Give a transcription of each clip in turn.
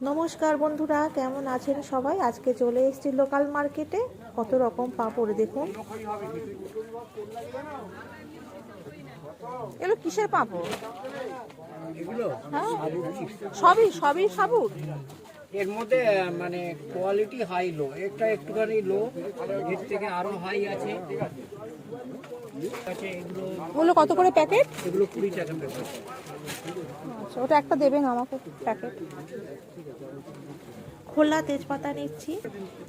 নমস্কার বন্ধুরা কেমন আছেন সবাই? আজকে চলে এসেছি লোকাল মার্কেটে কত রকম পাঁপড় দেখুন। এগুলো কিসের পাঁপড়? হ্যাঁ সবই সবই সাবুত এর মধ্যে মানে কোয়ালিটি হাই লো একটা একটুখানি লো এর থেকে আরও হাই আছে। এগুলো কত করে প্যাকেট? এগুলো কুড়ি টাকা পেপার আচ্ছা ওটা একটা দেবেন আমাকে প্যাকেট খোলা তেজপাতা নিচ্ছি।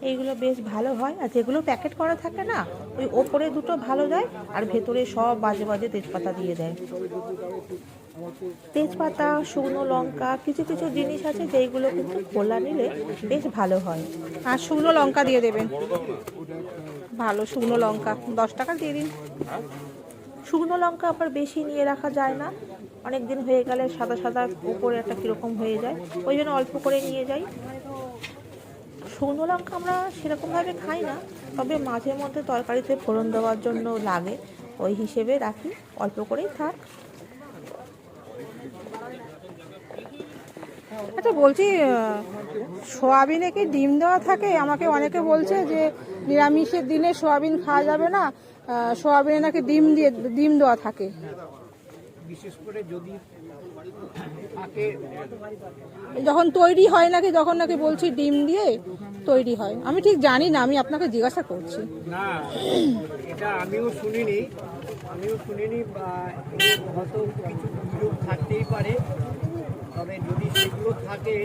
এইগুলো বেশ ভালো হয়। আর যেগুলো প্যাকেট করা থাকে না ওই ওপরে দুটো ভালো দেয় আর ভেতরে সব বাজে বাজে তেজপাতা দিয়ে দেয়। তেজপাতা শুকনো লঙ্কা কিছু কিছু জিনিস আছে যেইগুলো কিন্তু খোলা নিলে বেশ ভালো হয়। আর শুকনো লঙ্কা দিয়ে দেবেন। ভালো শুকনো লঙ্কা। দশ টাকা দিয়ে দিন। শুকনো লঙ্কা আবার বেশি নিয়ে রাখা যায় না। অনেক দিন হয়ে গেলে সাদা সাদা উপরে একটা কীরকম হয়ে যায়। ওই জন্য অল্প করে নিয়ে যাই। শুকনো লঙ্কা আমরা সেরকমভাবে খাই না, তবে মাঝে মধ্যে তরকারিতে ফোড়ন দেওয়ার জন্য লাগে। ওই হিসেবে রাখি, অল্প করেই থাক। আচ্ছা বলছি সোয়াবিনে কি ডিম দেওয়া থাকে? আমাকে অনেকে বলছে যে নিরামিষের দিনে সোয়াবিন খাওয়া যাবে না। সোয়াবিনে নাকি ডিম দিয়ে ডিম দেওয়া থাকে। বিশেষ করে যদি যখন তৈরি হয় নাকি তখন নাকি বলছি ডিম দিয়ে তৈরি হয়। আমি ঠিক জানি না আমি আপনাকে জিজ্ঞাসা করছি। না এটা আমিও শুনিনি। আমিও শুনিনি হয়তো কিছু থাকতেই পারে। তবে যদি সেগুলো থাকে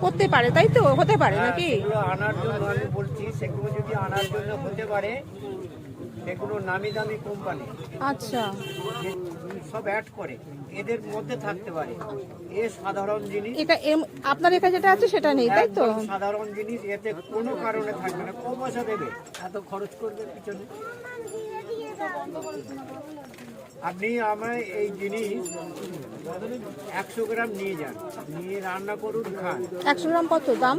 করতে পারে তাই তো? হতে পারে হ্যাঁ, নাকি? আনার জন্য আমি বলছি সেগুলো যদি আনার জন্য হতে পারে সেগুলো নামি দামি কোম্পানি। আচ্ছা। সব অ্যাড করে এদের মধ্যে থাকতে পারে। এ সাধারণ জিনিস। এটা এম- আপনার এখানে যেটা আছে সেটা নেই তাই তো? সাধারণ জিনিস এতে কোনো কারণে থাকবে না। কম পয়সা দেবে। এত খরচ করবে পিছনে? আপনি আমার এই জিনিস একশো গ্রাম নিয়ে যান। নিয়ে রান্না করুন খান। একশো গ্রাম কত দাম?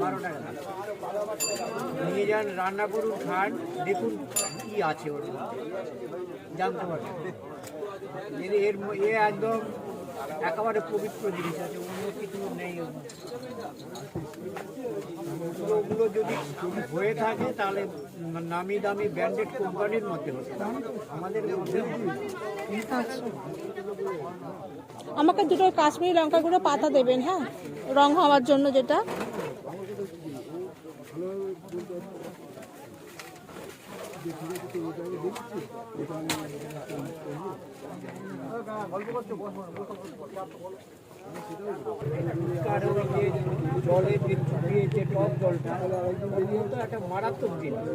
নিয়ে যান রান্না করুন খান। দেখুন কি আছে ওর মধ্যে। জানতে পারবেন। এর এর এ একদম একেবারে পবিত্র জিনিস আছে, অন্য কিছু নেই ওগুলো- যদি হয়ে থাকে, তাহলে নামি দামি ব্র্যান্ডেড কোম্পানির মধ্যে আমাদের আমাকে দুটো কাশ্মীরি লঙ্কা গুঁড়ো পাতা দেবেন হ্যাঁ? রং হওয়ার জন্য যেটা। জলে চুপিয়ে যে টক জলটা তো একটা মারাত্মক জিনিস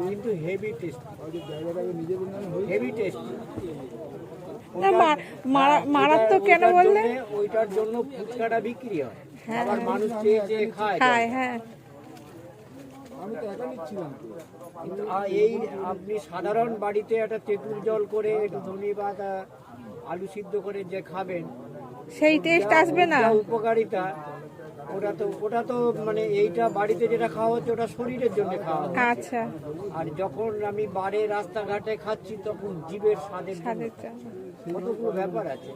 কিন্তু হেভি টেস্ট হেভি টেস্ট মারাত্মক কেন বললে? ওইটার জন্য ফুচকাটা বিক্রি হয়। আবার মানুষ চেয়ে চেয়ে খায়। হ্যাঁ হ্যাঁ। এই আপনি সাধারণ বাড়িতে একটা তেঁতুল জল করে একটু ধনে পাতা আলু সিদ্ধ করে যে খাবেন সেই টেস্ট আসবে না। উপকারিতা ওটা তো ওটা তো মানে এইটা বাড়িতে যেটা খাওয়া হচ্ছে ওটা শরীরের জন্য খাওয়া আচ্ছা। আর যখন আমি বারে রাস্তাঘাটে খাচ্ছি তখন জীবের স্বাদের কতগুলো ব্যাপার আছে।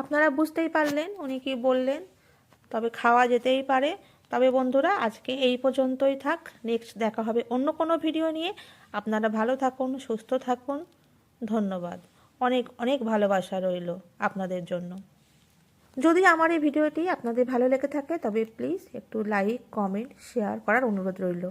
আপনারা বুঝতেই পারলেন উনি কি বললেন তবে খাওয়া যেতেই পারে। তবে বন্ধুরা, আজকে এই পর্যন্তই থাক। নেক্সট দেখা হবে অন্য কোনো ভিডিও নিয়ে। আপনারা ভালো থাকুন, সুস্থ থাকুন। ধন্যবাদ। অনেক অনেক ভালোবাসা রইল আপনাদের জন্য। যদি আমার এই ভিডিওটি আপনাদের ভালো লেগে থাকে, তবে প্লিজ একটু লাইক কমেন্ট শেয়ার করার অনুরোধ রইল।